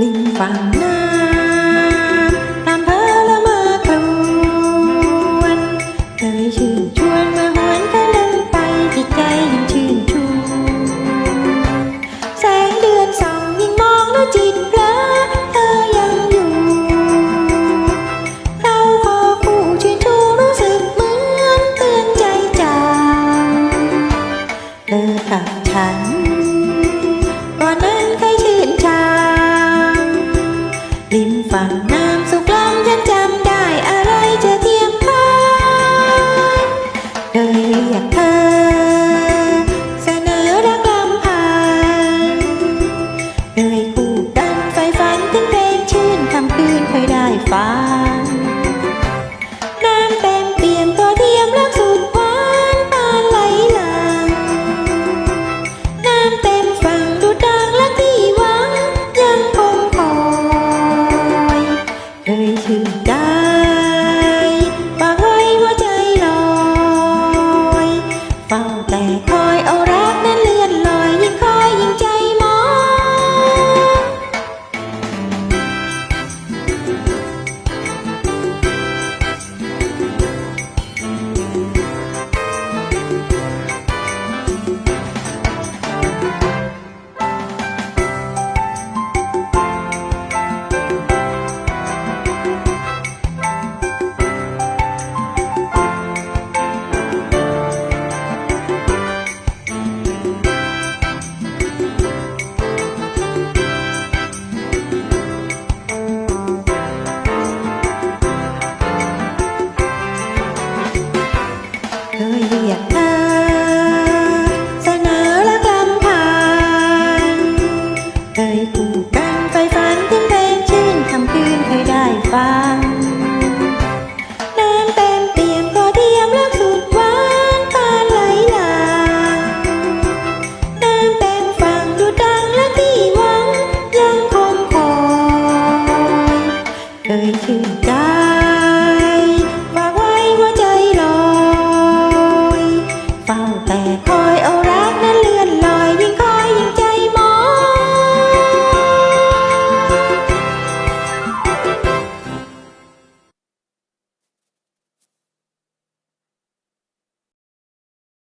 ลิมฟังน้ เค ฟังน้ำเต็มเตียมก็เทียมเลือกสุดหวานปานไหลหลากน้ำเต็มฟังดูดังและที่หวังยังคงคอยเคยชื่นใจ